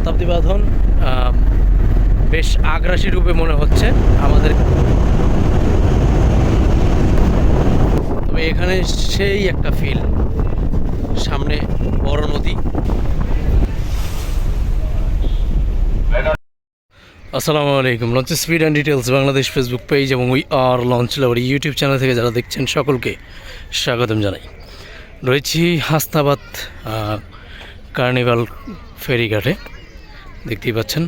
শতাব্দী বাঁধন বেশ আগ্রাসী রূপে মনে হচ্ছে আমাদের। তবে এখানে সেই একটা ফিল সামনে বড় নদী। আসসালামু আলাইকুম launch speed and details Bangladesh Facebook page এবং we are launch lover YouTube channel থেকে যারা দেখছেন সকলকে স্বাগতম জানাই। রয়েছি হাসনাবাদ আহ, কার্নিভাল ফেরিঘাটে দেখতেই পাচ্ছেন।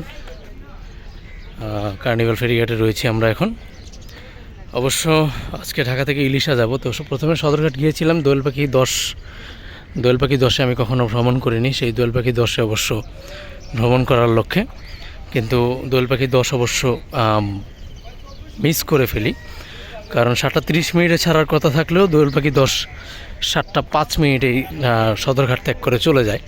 কার্নিভাল ফেরিঘাটে রয়েছি আমরা এখন। অবশ্য আজকে ঢাকা থেকে ইলিশা যাব, তো প্রথমে সদরঘাট গিয়েছিলাম দোয়েল পাখি দশ দোয়েল পাখি দশে আমি কখনো ভ্রমণ করিনি, সেই দোয়েল পাখি দশে অবশ্য ভ্রমণ করার লক্ষ্যে। কিন্তু দোয়েল পাখি দশ অবশ্য মিস করে ফেলি। কারণ সাতটা তিরিশ মিনিটে ছাড়ার কথা থাকলেও দোয়েল পাখি দশ সাতটা পাঁচ মিনিটেই সদরঘাট ত্যাগ করে চলে যায়।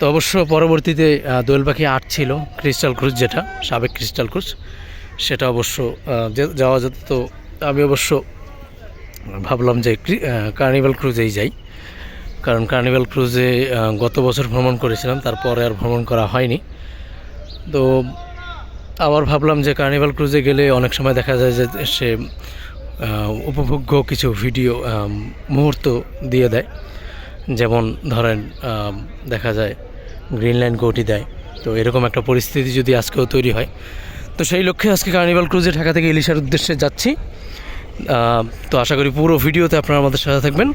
তো অবশ্য পরবর্তীতে দোয়েল পাখি আট ছিল, ক্রিস্টাল ক্রুজ যেটা, সাবেক ক্রিস্টাল ক্রুজ, সেটা অবশ্য যাওয়া যেত। তো আমি অবশ্য ভাবলাম যে ক্রি- কার্নিভাল ক্রুজেই যাই। কারণ কার্নিভাল ক্রুজে গত বছর ভ্রমণ করেছিলাম, তারপরে আর ভ্রমণ করা হয়নি। তো আবার ভাবলাম যে কার্নিভাল ক্রুজে গেলে অনেক সময় দেখা যায় যে সে উপভোগ্য কিছু ভিডিও মুহূর্ত দিয়ে দেয়। যেমন ধরেন দেখা যায় গ্রিন লাইন কোটি দেয়। তো এরকম একটা পরিস্থিতি যদি আজকেও তৈরি হয়, তো সেই লক্ষ্যে আজকে কার্নিভাল ক্রুজে ঢাকা থেকে ইলিশার উদ্দেশ্যে যাচ্ছি। তো আশা করি পুরো ভিডিওতে আপনারা আমাদের সাথে থাকবেন।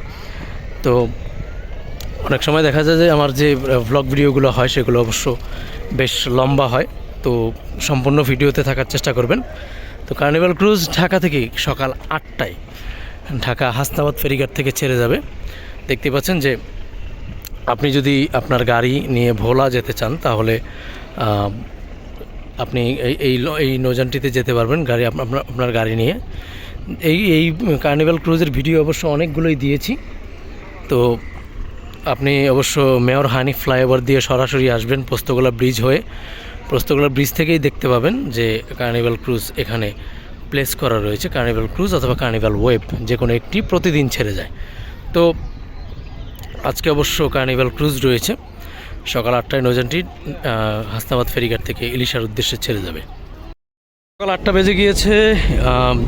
তো অনেক সময় দেখা যায় যে আমার যে ব্লগ ভিডিওগুলো হয় সেগুলো অবশ্য বেশ লম্বা হয়। তো সম্পূর্ণ ভিডিওতে থাকার চেষ্টা করবেন। তো কার্নিভাল ক্রুজ ঢাকা থেকে সকাল আটটায় ঢাকা হাসনাবাদ ফেরিঘাট থেকে ছেড়ে যাবে। দেখতে পাচ্ছেন যে আপনি যদি আপনার গাড়ি নিয়ে ভোলা যেতে চান, তাহলে আপনি এই এই নৌযানটিতে যেতে পারবেন। গাড়ি আপনার আপনার গাড়ি নিয়ে। এই এই কার্নিভাল ক্রুজের ভিডিও অবশ্য অনেকগুলোই দিয়েছি। তো আপনি অবশ্য মেয়র হানি ফ্লাইওভার দিয়ে সরাসরি আসবেন পোস্তগোলা ব্রিজ হয়ে। পোস্তগোলা ব্রিজ থেকেই দেখতে পাবেন যে কার্নিভাল ক্রুজ এখানে প্লেস করা রয়েছে। কার্নিভাল ক্রুজ অথবা কার্নিভাল ওয়েব যে কোনো একটি প্রতিদিন ছেড়ে যায়। তো আজকে অবশ্য কার্নিভাল ক্রুজ রয়েছে। সকাল আটটায় নৌযানটি আহ, হাসনাবাদ ফেরিঘাট থেকে ইলিশার উদ্দেশ্যে ছেড়ে যাবে। সকাল আটটা বেজে গিয়েছে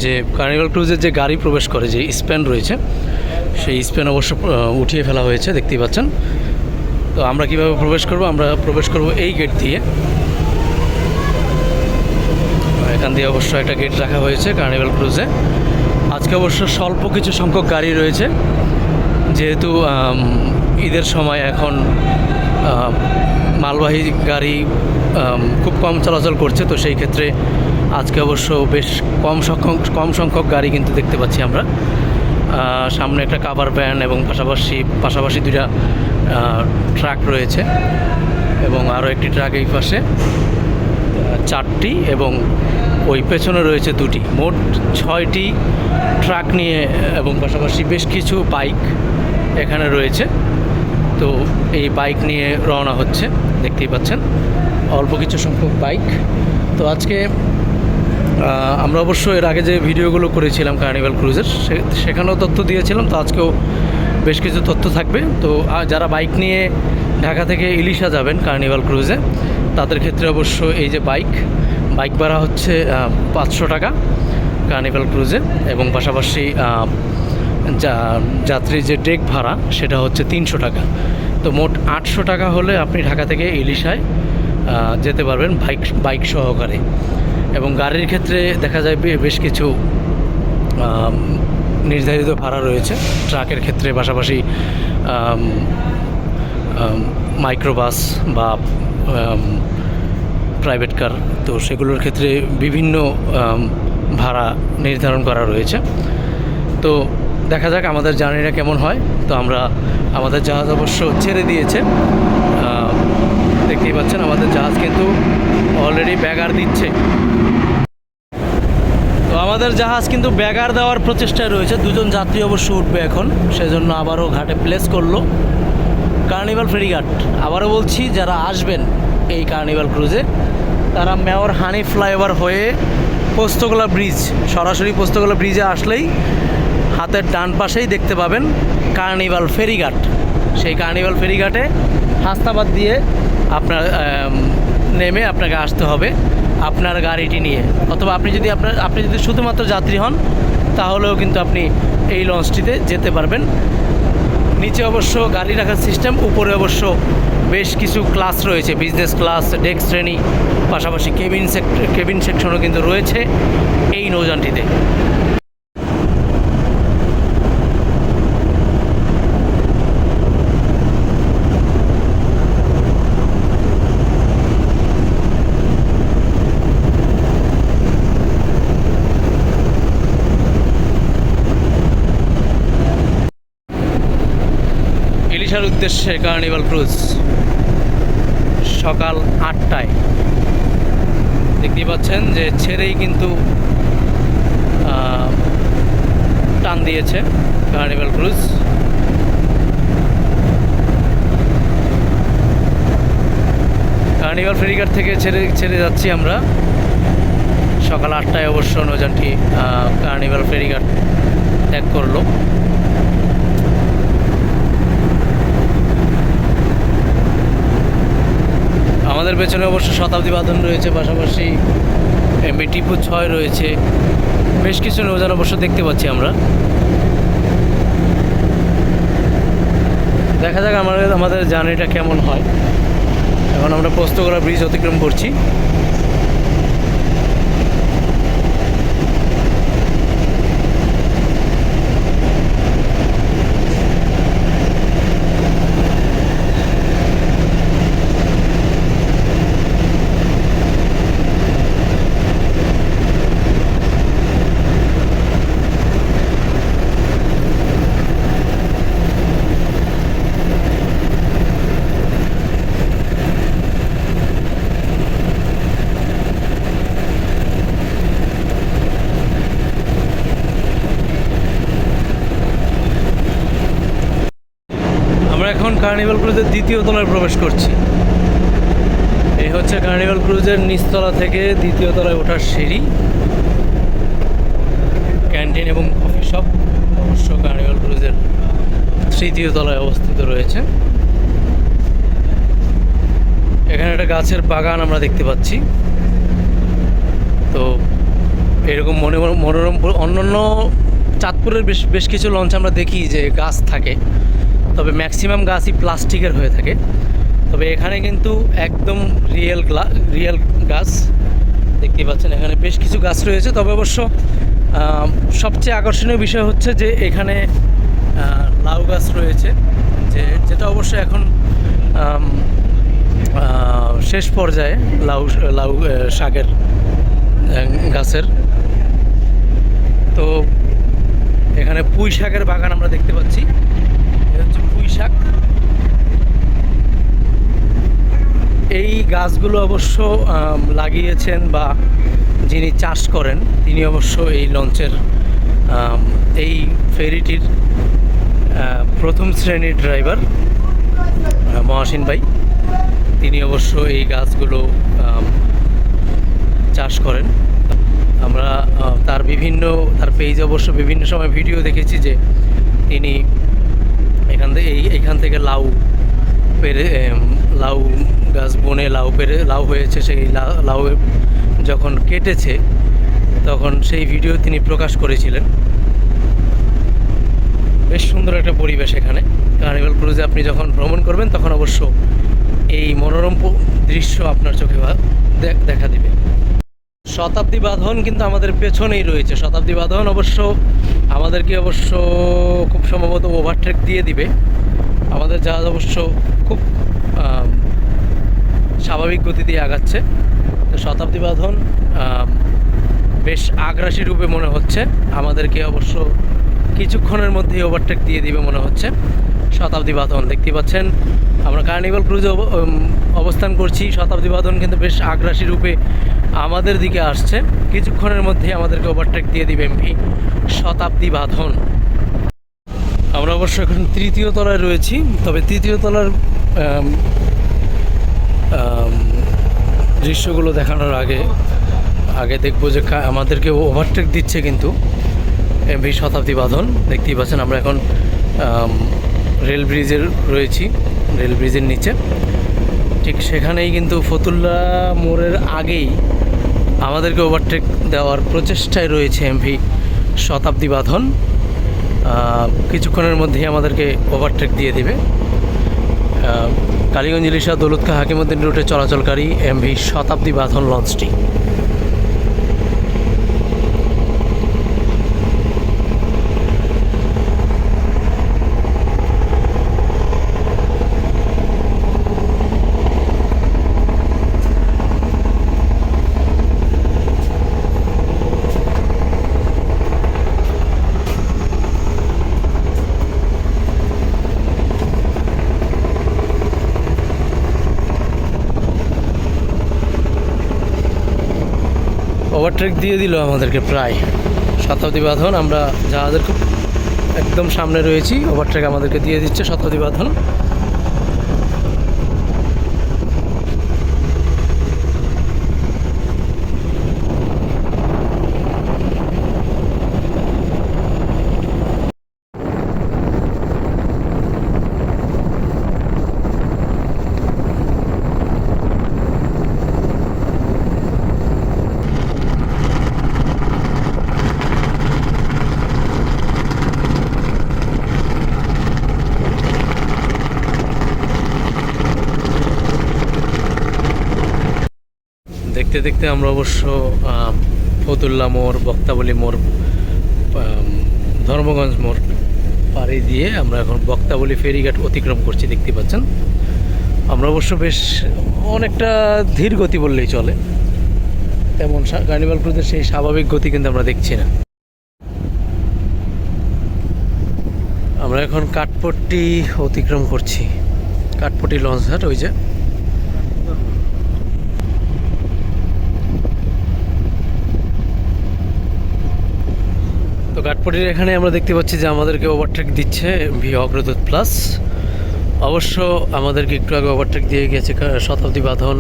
যে কার্নিভাল ক্রুজের যে গাড়ি প্রবেশ করে যে স্প্যান রয়েছে সেই স্প্যান অবশ্য উঠিয়ে ফেলা হয়েছে দেখতেই পাচ্ছেন। তো আমরা কীভাবে প্রবেশ করব? আমরা প্রবেশ করব এই গেট দিয়ে। এখান দিয়ে অবশ্য একটা গেট রাখা হয়েছে কার্নিভাল ক্রুজে আজকে অবশ্য স্বল্প কিছু সংখ্যক গাড়ি রয়েছে। যেহেতু ঈদের সময় এখন মালবাহী গাড়ি খুব কম চলাচল করছে, তো সেই ক্ষেত্রে আজকে অবশ্য বেশ কম সংখ্যক কম সংখ্যক গাড়ি কিন্তু দেখতে পাচ্ছি আমরা। সামনে একটা কাভার ভ্যান এবং পাশাপাশি পাশাপাশি দুইটা ট্রাক রয়েছে এবং আরও একটি ট্রাক এই পাশে চারটি এবং ওই পেছনে রয়েছে দুটি। মোট ছয়টি ট্রাক নিয়ে এবং পাশাপাশি বেশ কিছু বাইক এখানে রয়েছে। তো এই বাইক নিয়ে রওনা হচ্ছে, দেখতেই পাচ্ছেন। অল্প কিছু সংখ্যক বাইক। তো আজকে আমরা অবশ্য এর আগে যে ভিডিওগুলো করেছিলাম কার্নিভাল ক্রুজের সেখানেও তথ্য দিয়েছিলাম, তো আজকেও বেশ কিছু তথ্য থাকবে। তো যারা বাইক নিয়ে ঢাকা থেকে ইলিশা যাবেন কার্নিভাল ক্রুজে তাদের ক্ষেত্রে অবশ্য এই যে বাইক বাইক ভাড়া হচ্ছে পাঁচশো টাকা কার্নিভাল ক্রুজে এবং পাশাপাশি যা- যাত্রীর যে ডেক ভাড়া, সেটা হচ্ছে তিনশো টাকা। তো মোট আটশো টাকা হলে আপনি ঢাকা থেকে ইলিশায় যেতে পারবেন বাইক বাইক সহকারে। এবং গাড়ির ক্ষেত্রে দেখা যায় বেশ কিছু নির্ধারিত ভাড়া রয়েছে। ট্রাকের ক্ষেত্রে পাশাপাশি মাইক্রোবাস বা প্রাইভেট কার। তো সেগুলোর ক্ষেত্রে বিভিন্ন ভাড়া নির্ধারণ করা রয়েছে। তো দেখা যাক আমাদের জার্নিটা কেমন হয়। তো আমরা আমাদের জাহাজ অবশ্য ছেড়ে দিয়েছে। দেখতেই পাচ্ছেন আমাদের জাহাজ কিন্তু অলরেডি ব্যাগার দিচ্ছে। তো আমাদের জাহাজ কিন্তু ব্যাগার দেওয়ার প্রচেষ্টায় রয়েছে। দুজন যাত্রী অবশ্য উঠবে এখন। সেজন্য আবারও ঘাটে প্লেস করল কার্নিভাল ফেরিঘাট। আবারও বলছি, যারা আসবেন এই কার্নিভাল ক্রুজে তারা মেয়র হানি ফ্লাইওভার হয়ে পোস্তগোলা ব্রিজ সরাসরি পোস্তগোলা ব্রিজে আসলেই হাতের ডান পাশেই দেখতে পাবেন কার্নিভাল ফেরিঘাট। সেই কার্নিভাল ফেরিঘাটে হাসনাবাদ দিয়ে আপনার নেমে আপনাকে আসতে হবে আপনার গাড়িটি নিয়ে। অথবা আপনি যদি আপনার, আপনি যদি শুধুমাত্র যাত্রী হন, তাহলেও কিন্তু আপনি এই লঞ্চটিতে যেতে পারবেন। নিচে অবশ্য গাড়ি রাখার সিস্টেম, উপরে অবশ্য বেশ কিছু ক্লাস রয়েছে, বিজনেস ক্লাস, ডেস্ক শ্রেণি, পাশাপাশি কেবিন সেক্টর কেবিন সেকশনও কিন্তু রয়েছে এই নৌযানটিতে ইলিশার উদ্দেশ্যে কার্নিভাল ক্রুজ সকাল আটটায়। দেখতেই পাচ্ছেন যে ছেড়েই কিন্তু টান দিয়েছে কার্নিভাল ক্রুজ কার্নিভাল ফেরিঘাট থেকে ছেড়ে ছেড়ে যাচ্ছি আমরা। সকাল আটটায় অবশ্য নৌযানটি আহ, কার্নিভাল ফেরিঘাট ত্যাগ করল। আমাদের পেছনে অবশ্য শতাব্দী বাদন রয়েছে, পাশাপাশি টিপু ছয় রয়েছে। বেশ কিছু নৌযান অবশ্য দেখতে পাচ্ছি আমরা। দেখা যাক আমাদের আমাদের জার্নিটা কেমন হয়। এখন আমরা পোস্তগোলা ব্রিজ অতিক্রম করছি আমরা এখন কার্নিভাল ক্রুজের দ্বিতীয় তলায় প্রবেশ করছি। এই হচ্ছে কার্নিভাল ক্রুজের নিচতলা থেকে দ্বিতীয় তলায় ওঠার সিঁড়ি। ক্যান্টিন এবং কফি শপ অবশ্য কার্নিভাল ক্রুজের তৃতীয় তলায় অবস্থিত রয়েছে। এখানে একটা গাছের বাগান আমরা দেখতে পাচ্ছি। তো এরকম মনে মনোরম অন্যান্য চাঁদপুরের বেশ বেশ কিছু লঞ্চ আমরা দেখি যে গাছ থাকে। তবে ম্যাক্সিমাম গাছই প্লাস্টিকের হয়ে থাকে। তবে এখানে কিন্তু একদম রিয়েল রিয়েল গাছ। দেখতে পাচ্ছেন, এখানে বেশ কিছু গাছ রয়েছে। তবে অবশ্য সবচেয়ে আকর্ষণীয় বিষয় হচ্ছে যে এখানে লাউ গাছ রয়েছে, যে, যেটা অবশ্য এখন শেষ পর্যায়ে লাউ লাউ শাকের গাছের। তো, এখানে পুঁই শাকের বাগান আমরা দেখতে পাচ্ছি। হচ্ছে এই গাছগুলো অবশ্য লাগিয়েছেন বা যিনি চাষ করেন, তিনি অবশ্য এই লঞ্চের এই ফেরিটির প্রথম শ্রেণির ড্রাইভার মহাসিন ভাই। তিনি অবশ্য এই গাছগুলো চাষ করেন। আমরা তার বিভিন্ন, তার পেজ অবশ্য বিভিন্ন সময় ভিডিও দেখেছি যে তিনি এখান থেকে এই এখান থেকে লাউ পেরে লাউ গাছ বনে লাউ পেরে, লাউ হয়েছে সেই লাউ যখন কেটেছে, তখন সেই ভিডিও তিনি প্রকাশ করেছিলেন। বেশ সুন্দর একটা পরিবেশ এখানে। কার্নিভাল ক্রুজে আপনি যখন ভ্রমণ করবেন, তখন অবশ্য এই মনোরম দৃশ্য আপনার চোখে দেখা দিবে। শতাব্দী বাঁধন কিন্তু আমাদের পেছনেই রয়েছে। শতাব্দী বাঁধন অবশ্য আমাদেরকে অবশ্য খুব সম্ভবত ওভারটেক দিয়ে দিবে। আমাদের জাহাজ অবশ্য খুব স্বাভাবিক গতিতে আগাচ্ছে। তো শতাব্দী বাঁধন বেশ আগ্রাসী রূপে মনে হচ্ছে। আমাদেরকে অবশ্য কিছুক্ষণের মধ্যেই ওভারটেক দিয়ে দিবে মনে হচ্ছে। শতাব্দী বাঁধন। দেখতে পাচ্ছেন, আমরা কার্নিভাল ক্রুজে অব- অবস্থান করছি। শতাব্দী বাঁধন কিন্তু বেশ আগ্রাসী রূপে আমাদের দিকে আসছে। কিছুক্ষণের মধ্যেই আমাদেরকে ওভারটেক দিয়ে দিবে এমপি শতাব্দী বাঁধন। আমরা অবশ্য এখন তৃতীয় তলায় রয়েছি, তবে তৃতীয় তলার দৃশ্যগুলো দেখানোর আগে আগে দেখব যে আমাদেরকে ওভারটেক দিচ্ছে কিন্তু এমভি শতাব্দী বাঁধন। দেখতেই পাচ্ছেন, আমরা এখন রেল ব্রিজের রয়েছি, রেল ব্রিজের নিচে। ঠিক সেখানেই কিন্তু ফতুল্লা মোড়ের আগেই আমাদেরকে ওভারটেক দেওয়ার প্রচেষ্টায় রয়েছে এমভি শতাব্দী বাঁধন। কিছুক্ষণের মধ্যেই আমাদেরকে ওভারটেক দিয়ে দেবে। কালীগঞ্জ ইলিশা দৌলতখা হাকিমুদ্দিন রুটে চলাচলকারী এমভি শতাব্দী বাঁধন লঞ্চটি। ওভারটেক দিয়ে দিল আমাদেরকে প্রায় শতাব্দী বাঁধন। আমরা জাহাজের খুব একদম সামনে রয়েছি ওভারট্রেক আমাদেরকে দিয়ে দিচ্ছে শতাব্দী বাঁধন। দেখতে দেখতে আমরা অবশ্য ফতুল্লা মোড়, বক্তাবলী মোড় ধর্মগঞ্জ মোড় পাড়ি দিয়ে আমরা এখন বক্তাবলী ফেরিঘাট অতিক্রম করছি, দেখতে পাচ্ছেন। আমরা অবশ্য বেশ অনেকটা ধীর গতি বললেই চলে। তেমন কার্নিভাল ক্রুজের সেই স্বাভাবিক গতি কিন্তু আমরা দেখছি না। আমরা এখন কাঠপট্টি অতিক্রম করছি। কাঠপট্টি লঞ্চ ঘাট ওই যে। তো এখানে আমরা দেখতে পাচ্ছি যে আমাদেরকে ওভারটেক দিচ্ছে ভি অগ্রদূত প্লাস অবশ্য আমাদেরকে একটু আগে ওভারটেক দিয়ে গেছে শতাব্দী বাঁধন।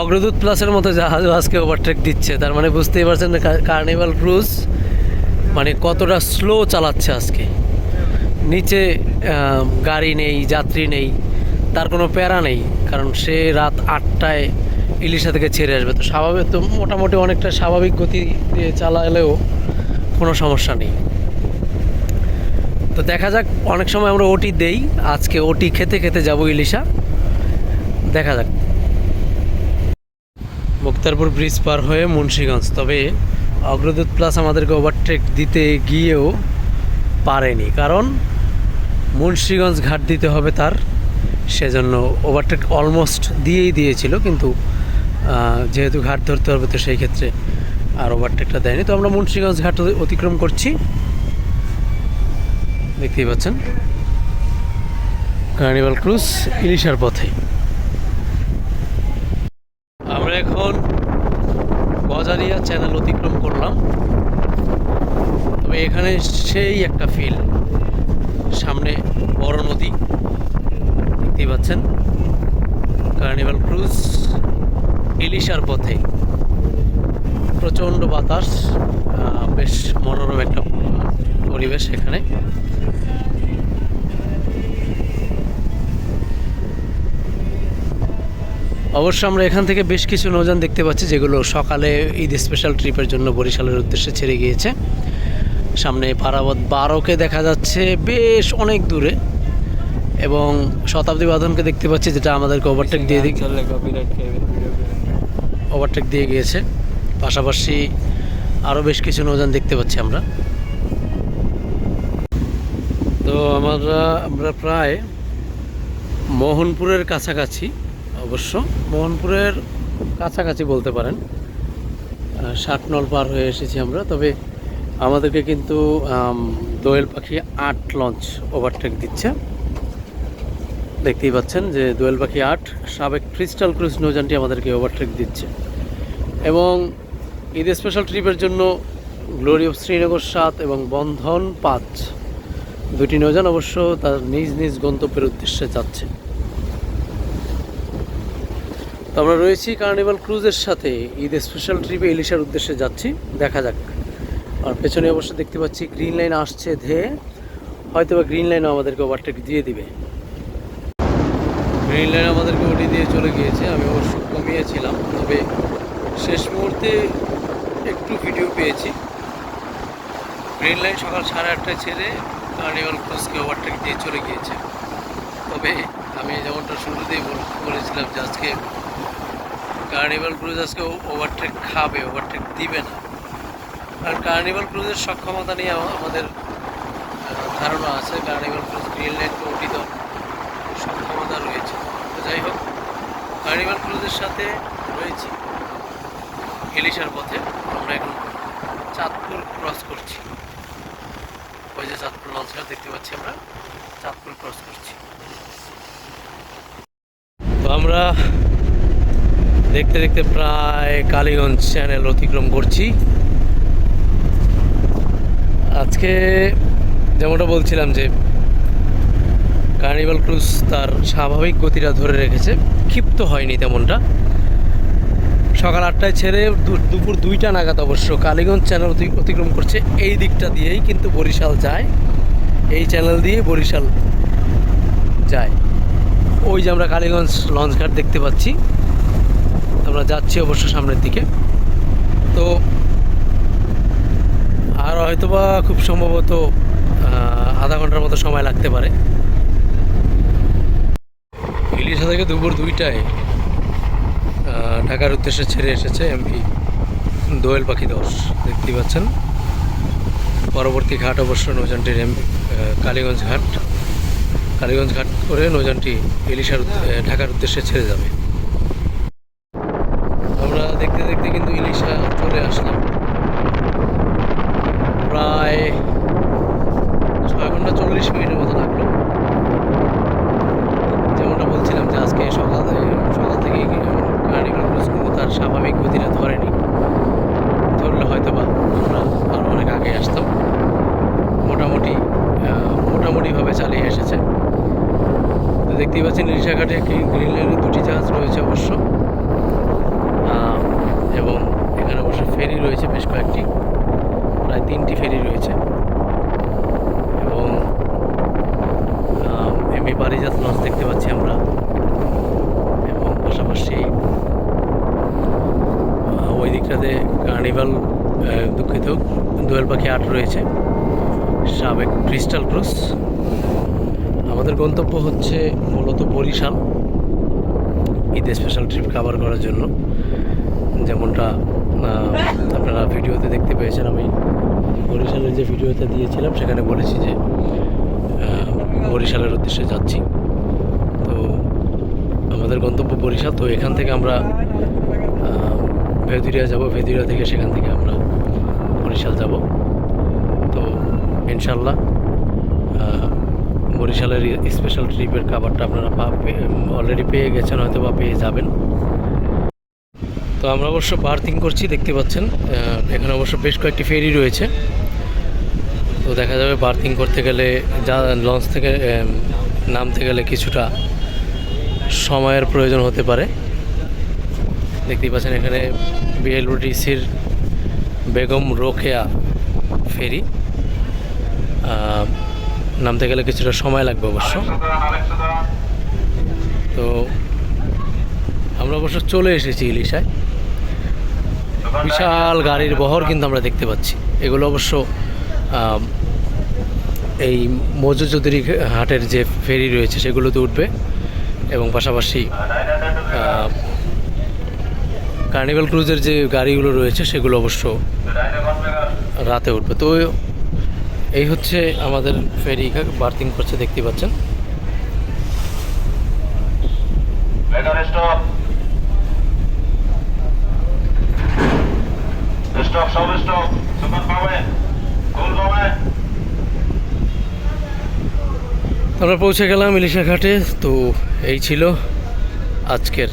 অগ্রদূত প্লাসের মতো জাহাজ আজকে ওভারটেক দিচ্ছে। তার মানে বুঝতেই পারছেন কার্নিভাল ক্রুজ মানে কতটা স্লো চালাচ্ছে আজকে। নিচে গাড়ি নেই, যাত্রী নেই, তার কোনো প্যারা নেই, কারণ সে রাত আটটায় ইলিশা থেকে ছেড়ে আসবে। তো স্বাভাবিক তো মোটামুটি অনেকটা স্বাভাবিক গতি দিয়ে চালালেও কোনো সমস্যা নেই। তো দেখা যাক, অনেক সময় আমরা ওটি দেই, আজকে ওটি খেতে খেতে যাব ইলিশা। দেখা যাক। মুক্তারপুর ব্রিজ পার হয়ে মুন্সীগঞ্জ, তবে অগ্রদূত প্লাস আমাদেরকে ওভারটেক দিতে গিয়েও পারেনি, কারণ মুন্সীগঞ্জ ঘাট দিতে হবে তার, সেজন্য ওভারটেক অলমোস্ট দিয়েই দিয়েছিল, কিন্তু যেহেতু ঘাট ধরতে হবে তো সেই ক্ষেত্রে আর ওভারটেকটা দেয়নি। তো আমরা মুন্সিগঞ্জ ঘাট অতিক্রম করছি। দেখতেই পাচ্ছেন। কার্নিভাল ক্রুজ ইলিশার পথে। আমরা এখন গজারিয়া চ্যানেল অতিক্রম করলাম। তবে এখানে সেই একটা ফিল সামনে বড় নদী। দেখতেই পাচ্ছেন। কার্নিভাল ক্রুজ ইলিশার পথে। প্রচণ্ড বাতাস বেশ মনোরম একটা পরিবেশ এখানে। অবশ্য আমরা এখান থেকে বেশ কিছু নৌযান দেখতে পাচ্ছি যেগুলো সকালে ঈদ স্পেশাল ট্রিপের জন্য বরিশালের উদ্দেশ্যে ছেড়ে গিয়েছে। সামনে পারাবত বারোকে দেখা যাচ্ছে বেশ অনেক দূরে। এবং শতাব্দী বাঁধনকে দেখতে পাচ্ছি যেটা আমাদেরকে ওভারটেক দিয়ে দিক ওভারটেক দিয়ে গিয়েছে। পাশাপাশি আরও বেশ কিছু নৌযান দেখতে পাচ্ছি আমরা। তো আমরা আমরা প্রায় মোহনপুরের কাছাকাছি, অবশ্য মোহনপুরের কাছাকাছি বলতে পারেন। ষাট নল পার হয়ে এসেছি আমরা, তবে আমাদেরকে কিন্তু দোয়েল পাখি আট লঞ্চ ওভারটেক দিচ্ছে। দেখতেই পাচ্ছেন যে দোয়েল পাখি আট সাবেক ক্রিস্টাল ক্রুজ নৌযানটি আমাদেরকে ওভারটেক দিচ্ছে। এবং ঈদ স্পেশাল ট্রিপের জন্য গ্লোরি অফ শ্রীনগর সাত এবং বন্ধন পাঁচ। দুটি নৌযান অবশ্য তার নিজ নিজ গন্তব্যের উদ্দেশ্যে যাচ্ছে। তো আমরা রয়েছি কার্নিভাল ক্রুজের সাথে। ঈদ স্পেশাল ট্রিপে ইলিশার উদ্দেশ্যে যাচ্ছি। দেখা যাক। আর পেছনে অবশ্য দেখতে পাচ্ছি গ্রিন লাইন আসছে ধেয়ে হয়তো বা গ্রিন লাইনও আমাদেরকে ওভারটেক দিয়ে দিবে। গ্রিন লাইন আমাদেরকে ওটি দিয়ে চলে গিয়েছে। আমি অবশ্য কমিয়েছিলাম। তবে শেষ মুহূর্তে একটু ভিডিও পেয়েছি। গ্রিন লাইন সকাল সাড়ে আটটায় ছেড়ে কার্নিভাল ক্রসকে ওভারটেক দিয়ে চলে গিয়েছে। তবে আমি যেমনটা শুরুতেই বলেছিলাম যে আজকে কার্নিভাল ক্রুজ আজকে ওভারটেক খাবে ওভারটেক দিবে না। আর কার্নিভাল ক্রুজের সক্ষমতা নিয়ে আমাদের ধারণা আছে। কার্নিভাল ক্রুজ গ্রিন লাইন ওটিত সক্ষমতা রয়েছে। তো যাই হোক কার্নিভাল ক্রুজের সাথে রয়েছি। ইলিশার পথে। আমরা এখন চাঁদপুর ক্রস করছি। ওই যে চাঁদপুর লঞ্চঘাট দেখতে পাচ্ছি আমরা। চাঁদপুর ক্রস করছি। তো আমরা দেখতে দেখতে প্রায় কালীগঞ্জ চ্যানেল অতিক্রম করছি। আজকে যেমনটা বলছিলাম যে কার্নিভাল ক্রুজ তার স্বাভাবিক গতিটা ধরে রেখেছে, ক্ষিপ্ত হয়নি তেমনটা। সকাল আটটায় ছেড়ে দুপুর দুইটা নাগাদ অবশ্য কালীগঞ্জ চ্যানেল অতিক্রম করছে। এই দিকটা দিয়েই কিন্তু বরিশাল যায়। এই চ্যানেল দিয়ে বরিশাল যায়। ওই যে আমরা কালীগঞ্জ লঞ্চঘাট দেখতে পাচ্ছি। আমরা যাচ্ছি অবশ্য সামনের দিকে। তো আর হয়তোবা খুব সম্ভবত আধা ঘণ্টার মতো সময় লাগতে পারে। ইলিশা থেকে দুপুর দুইটায় ঢাকার উদ্দেশ্যে ছেড়ে এসেছে এমপি দোয়েল পাখি দশ। দেখতে পাচ্ছেন। পরবর্তী ঘাট অবশ্য নৌজানটির এম কালীগঞ্জ ঘাট। কালীগঞ্জ ঘাট করে নৌজানটি এলিশার ঢাকার উদ্দেশ্যে ছেড়ে যাবে আমরা দেখতে দেখতে কিন্তু ইলিশা চলে আসলাম প্রায় ছয় ঘণ্টা চল্লিশ মিনিটের মতো লাগল যেমনটা বলছিলাম যে আজকে সকালে সকাল থেকে কার্নিভাল ক্রুজ কিন্তু তার স্বাভাবিক গতিটা ধরেনি ধরলে হয়তো বা আমরা আরও অনেক আগে আসতাম মোটামুটি আহ, মোটামুটিভাবে চালিয়ে এসেছে তো দেখতেই পাচ্ছেন একটি গ্রিন লাইনের দুটি জাহাজ রয়েছে অবশ্য। এবং এখানে অবশ্য ফেরি রয়েছে, বেশ কয়েকটি, প্রায় তিনটি ফেরি রয়েছে। এবং এমনি পারিজাত লঞ্চ দেখতে পাচ্ছি আমরা। এবং পাশাপাশি ওই দিকটাতে কার্নিভাল দুঃখিত, দোয়েল পাখি আট রয়েছে। সাবেক ক্রিস্টাল ক্রুজ আমাদের গন্তব্য হচ্ছে মূলত বরিশাল ঈদে স্পেশাল ট্রিপ কাভার করার জন্য। যেমনটা আপনারা ভিডিওতে দেখতে পেয়েছেন, আমি বরিশালের যে ভিডিওতে দিয়েছিলাম, সেখানে বলেছি যে বরিশালের উদ্দেশ্যে যাচ্ছি। তো আমাদের গন্তব্য বরিশাল। তো এখান থেকে আমরা ভেদুরিয়া যাব। ভেদুরিয়া থেকে সেখান থেকে আমরা বরিশাল যাব। তো ইনশাল্লাহ বরিশালের স্পেশাল ট্রিপের খাবারটা আপনারা অলরেডি পেয়ে গেছেন হয়তো বা পেয়ে যাবেন। তো আমরা অবশ্য বার্থিং করছি, দেখতে পাচ্ছেন। এখানে অবশ্য বেশ কয়েকটি ফেরি রয়েছে। তো দেখা যাবে বার্থিং করতে গেলে যা লঞ্চ থেকে নামতে গেলে কিছুটা সময়ের প্রয়োজন হতে পারে। দেখতেই পাচ্ছেন এখানে বিএলওটিসির বেগম রোকেয়া ফেরি নামতে গেলে কিছুটা সময় লাগবে অবশ্য। তো আমরা অবশ্য চলে এসেছি ইলিশায়। বিশাল গাড়ির বহর কিন্তু আমরা দেখতে পাচ্ছি। এগুলো অবশ্য এই মজু চৌধুরী হাটের যে ফেরি রয়েছে সেগুলোতে উঠবে এবং পাশাপাশি কার্নিভাল ক্রুজের যে গাড়িগুলো রয়েছে সেগুলো অবশ্য রাতে উঠবে। তো এই হচ্ছে আমাদের ফেরি বার্থিং করছে দেখতে পাচ্ছেন। আমরা পৌঁছে গেলাম ইলিশা ঘাটে তো এই ছিল আজকের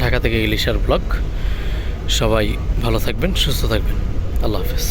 ঢাকা থেকে ইলিশার ব্লগ। সবাই ভালো থাকবেন সুস্থ থাকবেন। আল্লাহ হাফেজ।